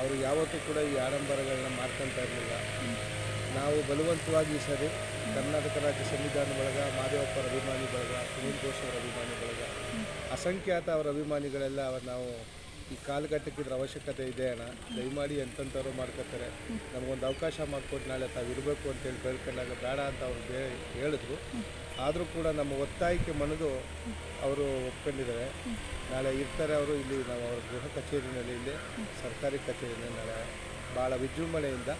ಅವರು ಯಾವತ್ತೂ ಕೂಡ ಈ ಆಡಂಬರಗಳನ್ನ ಮಾಡ್ಕೊತಾ ಇರಲಿಲ್ಲ. ನಾವು ಬಲವಂತವಾಗಿ ಸರಿ, ಕರ್ನಾಟಕ ರಾಜ್ಯ ಸಂವಿಧಾನ ಬಳಗ ಮಾದೇವಪ್ಪರ ಅಭಿಮಾನಿ ಬಳಗ, ಸುನೀಲ್ ಘೋಷ್ ಅವರ ಅಭಿಮಾನಿ ಬಳಗ, ಅಸಂಖ್ಯಾತ ಅವರ ಅಭಿಮಾನಿಗಳೆಲ್ಲ ನಾವು ಈ ಕಾಲಘಟ್ಟಕ್ಕೆ ಅವಶ್ಯಕತೆ ಇದೆ ಅಣ್ಣ. ದಯಮಾಡಿ ಎಂತಂಥವ್ರು ಮಾಡ್ಕೊತಾರೆ. ನಮಗೊಂದು ಅವಕಾಶ ಮಾಡಿಕೊಟ್ಟು ನಾಳೆ ತಾವು ಇರಬೇಕು ಅಂತೇಳಿ ಬೇಡ್ಕೊಂಡಾಗ ಬೇಡ ಅಂತ ಅವ್ರು ಬೇ, ಹೇಳಿದ್ರು. ಆದರೂ ಕೂಡ ನಮ್ಮ ಒತ್ತಾಯಕ್ಕೆ ಮನದು ಅವರು ಒಪ್ಕೊಂಡಿದ್ದಾರೆ. ನಾಳೆ ಇರ್ತಾರೆ ಅವರು. ಇಲ್ಲಿ ನಾವು ಅವ್ರ ಗೃಹ ಕಚೇರಿನಲ್ಲಿ ಇಲ್ಲೇ, ಸರ್ಕಾರಿ ಕಚೇರಿನಲ್ಲಿ ನಾಳೆ ಭಾಳ ವಿಜೃಂಭಣೆಯಿಂದ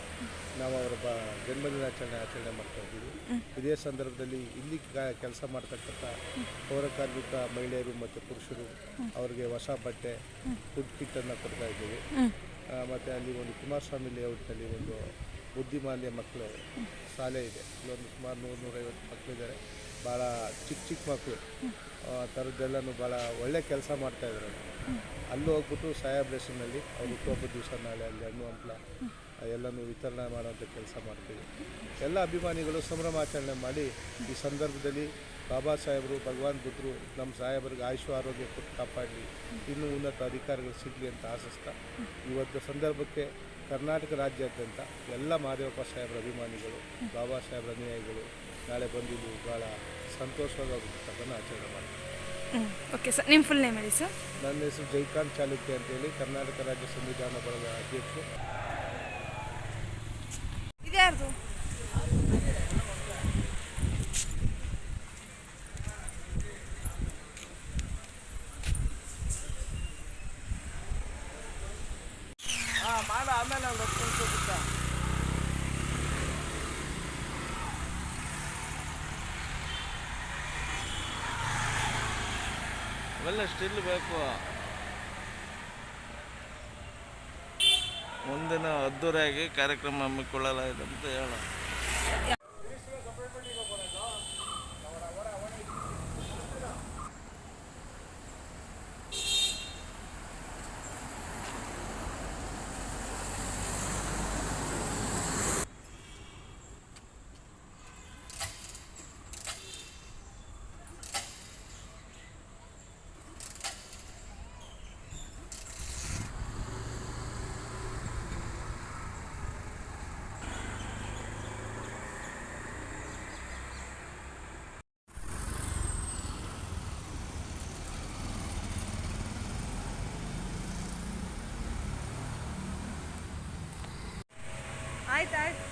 ನಾವು ಅವರ ಬ ಜನ್ಮದಿನಾಚರಣೆ ಆಚರಣೆ ಮಾಡ್ತಾ ಇದ್ದೀವಿ. ಇದೇ ಸಂದರ್ಭದಲ್ಲಿ ಇಲ್ಲಿ ಕೆಲಸ ಮಾಡ್ತಕ್ಕಂಥ ಪೌರ ಕಾರ್ಮಿಕ ಮಹಿಳೆಯರು ಮತ್ತು ಪುರುಷರು ಅವರಿಗೆ ಹೊಸ ಬಟ್ಟೆ ಫುಡ್ ಕಿಟ್ಟನ್ನು ಕೊಡ್ತಾ ಇದ್ದೀವಿ. ಮತ್ತು ಅಲ್ಲಿ ಒಂದು ಕುಮಾರಸ್ವಾಮಿ ಲೇಔಟ್ನಲ್ಲಿ ಒಂದು ಬುದ್ಧಿಮಾಂದ್ಯ ಮಕ್ಕಳು ಶಾಲೆ ಇದೆ. ಇಲ್ಲೊಂದು ಸುಮಾರು ನೂರು, ನೂರೈವತ್ತು ಮಕ್ಕಳಿದ್ದಾರೆ ಭಾಳ ಚಿಕ್ಕ ಚಿಕ್ಕ ಮಕ್ಕಳು ಆ ಥರದ್ದೆಲ್ಲನೂ ಭಾಳ ಒಳ್ಳೆ ಕೆಲಸ ಮಾಡ್ತಾ ಇದ್ದಾರೆ ಅಲ್ಲೂ ಹೋಗ್ಬಿಟ್ಟು ಸಾಯಾಬ್ಲೇಷನ್ನಲ್ಲಿ ಅವ್ರು ಹುಟ್ಟುಹಬ್ಬದ ದಿವಸ ನಾಳೆ ಅಲ್ಲಿ ಹಣ್ಣು, ಹಂಪ್ಲ, ಎಲ್ಲನೂ ವಿತರಣೆ ಮಾಡುವಂಥ ಕೆಲಸ ಮಾಡ್ತೀವಿ ಎಲ್ಲ ಅಭಿಮಾನಿಗಳು ಸಂಭ್ರಮಾಚರಣೆ ಮಾಡಿ ಈ ಸಂದರ್ಭದಲ್ಲಿ ಬಾಬಾ ಸಾಹೇಬರು ಭಗವಾನ್ ಬುದ್ಧರು ನಮ್ಮ ಸಾಹೇಬರಿಗೆ ಆಯುಷ ಆರೋಗ್ಯ ಕೊಟ್ಟು ಕಾಪಾಡಲಿ. ಇನ್ನೂ ಉನ್ನತ ಅಧಿಕಾರಿಗಳು ಸಿಗಲಿ ಅಂತ ಆಶಿಸ್ತಾ ಇವತ್ತು ಸಂದರ್ಭಕ್ಕೆ ಕರ್ನಾಟಕ ರಾಜ್ಯಾದ್ಯಂತ ಎಲ್ಲ ಮಹಾದೇವಪ್ಪ ಸಾಹೇಬರ ಅಭಿಮಾನಿಗಳು ಬಾಬಾ ಸಾಹೇಬರ ಅನುಯಾಯಿಗಳು ನಾಳೆ ಬಂದಿದ್ದು ಬಹಳ ಭಾಳ ಸಂತೋಷವಾದ ಹುಟ್ಟುಹಬ್ಬನ ಆಚರಣೆ ಮಾಡ್ತಾರೆ. ಓಕೆ ಸರ್ ನಿಮ್ಮ ಫುಲ್ ನೇಮ್ ಹೇಳಿ ಸರ್ ನನ್ನ ಹೆಸರು ಜೈಕಾಂತ್ ಚಾಲುಕ್ಯ ಅಂತೇಳಿ ಕರ್ನಾಟಕ ರಾಜ್ಯ ಸಂವಿಧಾನ ಬಳಗ ಅಧ್ಯಕ್ಷರು. ಇದ್ಯಾರ್ದು? ಆಮೇಲೆ ಅವ್ರು ಹತ್ತು ಅವೆಲ್ಲ ಸ್ಟಿಲ್ ಬೇಕು. ಮುಂದಿನ ಅದ್ದೂರಿಯಾಗಿ ಕಾರ್ಯಕ್ರಮ ಹಮ್ಮಿಕೊಳ್ಳಲಾಯಿತು ಅಂತ ಹೇಳ ಆಯ್ತು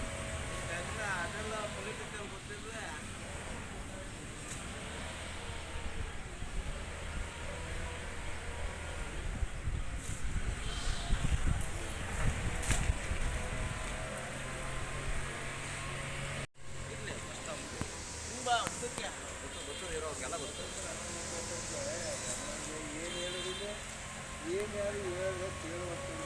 ಏನು ಯಾರು ಹೇಳ್ಬೇಕು ಕೇಳುವಂಥದ್ದು